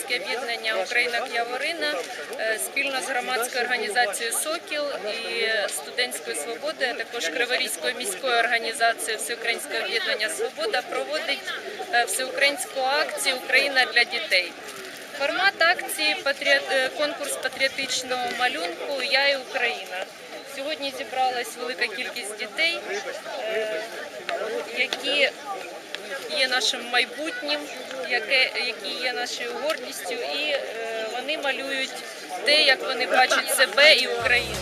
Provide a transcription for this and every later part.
об'єднання Україна К'яворина е, спільно з громадською організацією Сокіл і студентською свободи, а також Криворізькою міською організацією Всеукраїнське об'єднання Свобода проводить е, всеукраїнську акцію Україна для дітей. Формат акції е, конкурс патріотичного малюнку Я і Україна. Сьогодні зібралась велика кількість дітей, які є нашим майбутнім, які є нашою гордістю, і е, вони малюють те, як вони бачать себе і Україну.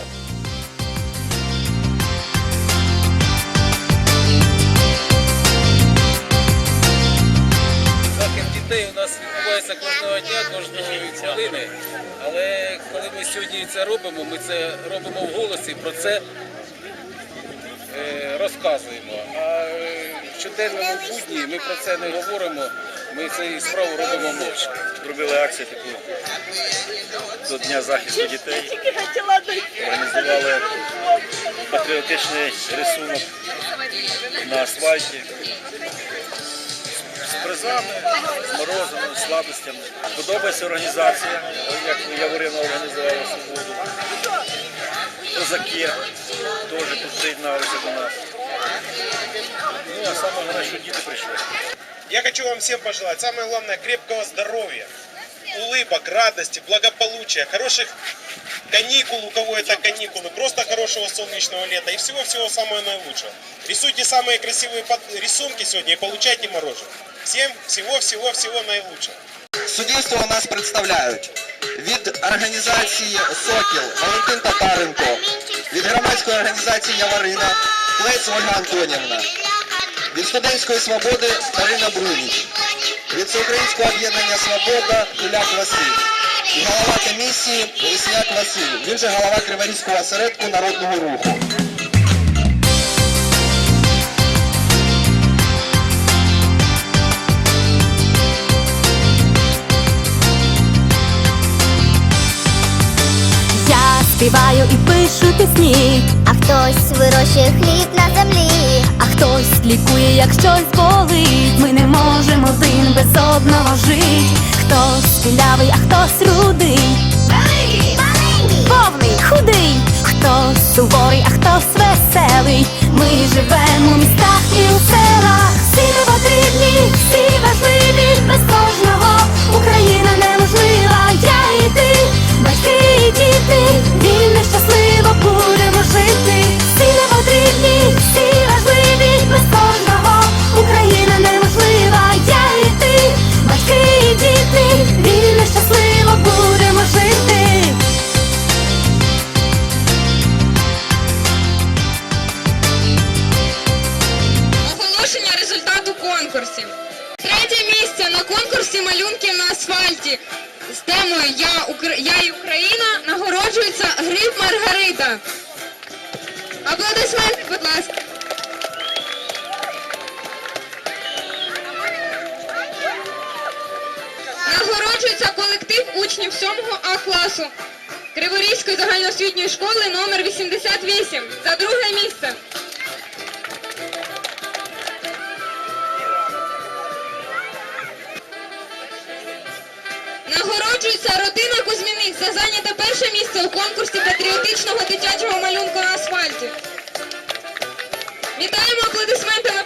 Захід дітей у нас відбувається кожного дня, кожної хвилини. Але коли ми сьогодні це робимо, ми це робимо в голосі, про це е, розказуємо. Е, щоденному будні ми про це не говоримо, ми цю справу робимо мовчки. Зробили акцію таку до Дня захисту дітей. Організували патріотичний рисунок на асфальті з призами, з морозом, з сладостями. Подобається організація, як Яворина організувала свободу. Козаки теж тут приєдналися до нас. Ну а саме головне, що діти прийшли. Я хочу вам всем пожелать, самое главное, крепкого здоровья, улыбок, радости, благополучия, хороших каникул, у кого это каникулы, просто хорошего солнечного лета и всего-всего самого наилучшего. Рисуйте самые красивые под- рисунки сегодня и получайте мороженое. Всем всего-всего-всего наилучшего. Суддівство у нас представляють від організації Сокіл Валентин Татаренко, від громадської організації Яварина Плець Ольга Антонівна, Від студентської свободи Марина Бруніч, від Всеукраїнського об'єднання Свобода Куляк Василь і голова комісії Лисняк Василь. Він же голова Криворізького осередку народного руху. Я співаю і пишу пісні, А хтось вирощує хліб лікує, як щось болить. Ми не можемо один без одного жити. Хтось білявий, а хтось рудий, конкурсів. Третє місце на конкурсі малюнків на асфальті з темою Я. Я і Україна нагороджується Гриб Маргарита. Аплодисменти, будь ласка. Нагороджується колектив учнів 7 А класу Криворізької загальноосвітньої школи номер 88 за друге місце. Кузьміниця, родина Кузьміниця зайнята перше місце у конкурсі патріотичного дитячого малюнку на асфальті. Вітаємо аплодисментами.